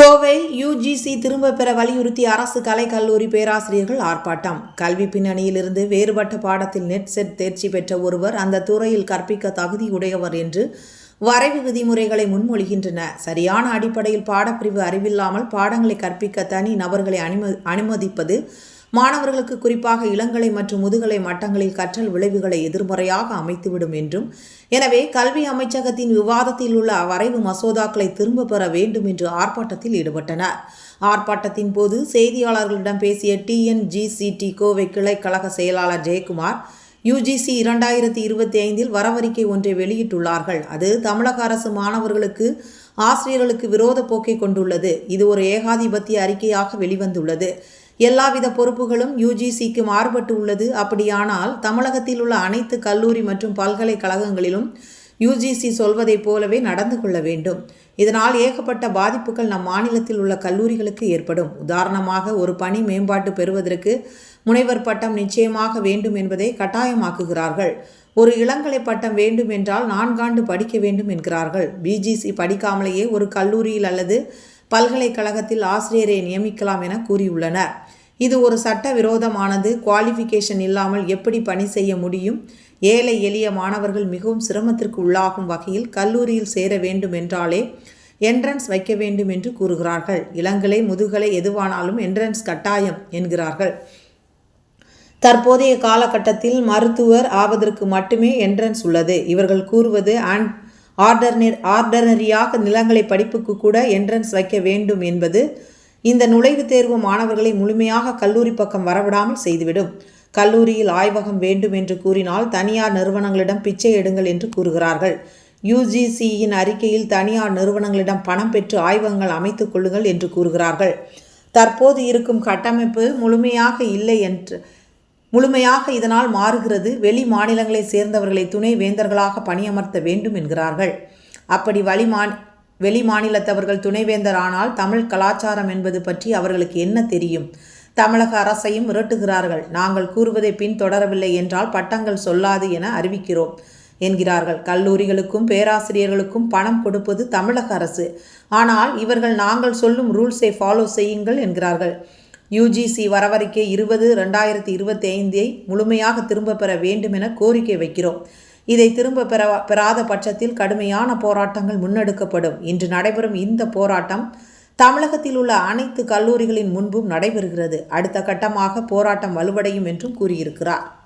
Kovai UGC திரும்ப பெற வலியுறுத்தி அரசு கலை கல்லூரி பேராசிரியர்கள் ஆர்ப்பாட்டம். கல்வி பின்னணியிலிருந்து வேறுபட்ட பாடத்தில் நெட் செட் தேர்ச்சி பெற்ற ஒருவர் அந்த துறையில் கற்பிக்க தகுதியுடையவர் என்று வரைவு விதிமுறைகளை முன்மொழிகின்றன. சரியான அடிப்படையில் பாடப்பிரிவு அறிவில்லாமல் பாடங்களை கற்பிக்க தனி நபர்களை அனும அனுமதிப்பது மாணவர்களுக்கு குறிப்பாக இளங்கலை மற்றும் முதுகலை மட்டங்களில் கற்றல் விளைவுகளை எதிர்மறையாக அமைத்துவிடும் என்றும் எனவே கல்வி அமைச்சகத்தின் விவாதத்தில் உள்ள வரைவு மசோதாக்களை திரும்ப பெற வேண்டும் என்று ஆர்ப்பாட்டத்தில் ஈடுபட்டனர். ஆர்ப்பாட்டத்தின் போது செய்தியாளர்களிடம் பேசிய டிஎன்ஜிசிடி கோவை கிளை கழக செயலாளர் ஜெயக்குமார் யுஜிசி இரண்டாயிரத்தி இருபத்தி ஐந்தில் வரவறிக்கை ஒன்றை வெளியிட்டுள்ளார்கள். அது தமிழக அரசு மாணவர்களுக்கு ஆசிரியர்களுக்கு விரோத போக்கை கொண்டுள்ளது. இது ஒரு ஏகாதிபத்திய அறிக்கையாக வெளிவந்துள்ளது. எல்லாவித பொறுப்புகளும் யுஜிசிக்கு மாறுபட்டு உள்ளது. அப்படியானால் தமிழகத்தில் உள்ள அனைத்து கல்லூரி மற்றும் பல்கலைக்கழகங்களிலும் யுஜிசி சொல்வதைப் போலவே நடந்து கொள்ள வேண்டும். இதனால் ஏகப்பட்ட பாதிப்புகள் நம் மாநிலத்தில் உள்ள கல்லூரிகளுக்கு ஏற்படும். உதாரணமாக ஒரு பணி மேம்பாட்டு பெறுவதற்கு முனைவர் பட்டம் நிச்சயமாக வேண்டும் என்பதை கட்டாயமாக்குகிறார்கள். ஒரு இளங்கலை பட்டம் வேண்டும் என்றால் நான்காண்டு படிக்க வேண்டும் என்கிறார்கள். பிஜிசி படிக்காமலேயே ஒரு கல்லூரியில் அல்லது பல்கலைக்கழகத்தில் ஆசிரியரை நியமிக்கலாம் என கூறியுள்ளனர். இது ஒரு சட்ட விரோதமானது குவாலிஃபிகேஷன் இல்லாமல் எப்படி பணி செய்ய முடியும்? ஏழை எளிய மாணவர்கள் மிகவும் சிரமத்திற்கு உள்ளாகும் வகையில் கல்லூரியில் சேர வேண்டும் என்றாலே என்ட்ரன்ஸ் வைக்க வேண்டும் என்று கூறுகிறார்கள். இளங்கலை முதுகலை எதுவானாலும் என்ட்ரன்ஸ் கட்டாயம் என்கிறார்கள். தற்போதைய காலகட்டத்தில் மருத்துவர் ஆவதற்கு மட்டுமே என்ட்ரன்ஸ் உள்ளது. இவர்கள் கூறுவது அண்ட் ஆர்டர்னர் ஆர்டனரியாக நிலங்களை படிப்புக்கு கூட என்ட்ரன்ஸ் வைக்க வேண்டும் என்பது இந்த நுழைவுத் தேர்வு மாணவர்களை முழுமையாக கல்லூரி பக்கம் வரவிடாமல் செய்துவிடும். கல்லூரியில் ஆய்வகம் வேண்டும் என்று கூறினால் தனியார் நிறுவனங்களிடம் பிச்சை எடுங்கள் என்று கூறுகிறார்கள். யுஜிசியின் அறிக்கையில் தனியார் நிறுவனங்களிடம் பணம் பெற்று ஆய்வகங்கள் அமைத்துக் கொள்ளுங்கள் என்று கூறுகிறார்கள். தற்போது இருக்கும் கட்டமைப்பு முழுமையாக இல்லை என்று முழுமையாக இதனால் மாறுகிறது. வெளி மாநிலங்களை சேர்ந்தவர்களை துணை வேந்தர்களாக பணியமர்த்த வேண்டும் என்கிறார்கள். அப்படி வழிமா வெளி மாநிலத்தவர்கள் துணைவேந்தர் ஆனால் தமிழ் கலாச்சாரம் என்பது பற்றி அவர்களுக்கு என்ன தெரியும்? தமிழக அரசையும் மிரட்டுகிறார்கள் நாங்கள் கூறுவதை பின்தொடரவில்லை என்றால் பட்டங்கள் சொல்லாது என அறிவிக்கிறோம் என்கிறார்கள். கல்லூரிகளுக்கும் பேராசிரியர்களுக்கும் பணம் கொடுப்பது தமிழக அரசு. ஆனால் இவர்கள் நாங்கள் சொல்லும் ரூல்ஸை ஃபாலோ செய்யுங்கள் என்கிறார்கள். யுஜிசி வரவறிக்கை இருபது ரெண்டாயிரத்தி இருபத்தி ஐந்தை முழுமையாக திரும்ப பெற வேண்டும் என கோரிக்கை வைக்கிறோம். இதை திரும்ப பெற பெறாத பட்சத்தில் கடுமையான போராட்டங்கள் முன்னெடுக்கப்படும். இன்று நடைபெறும் இந்த போராட்டம் தமிழகத்தில் உள்ள அனைத்து கல்லூரிகளின் முன்பும் நடைபெறுகிறது. அடுத்த கட்டமாக போராட்டம் வலுவடையும் என்றும் கூறியிருக்கிறார்.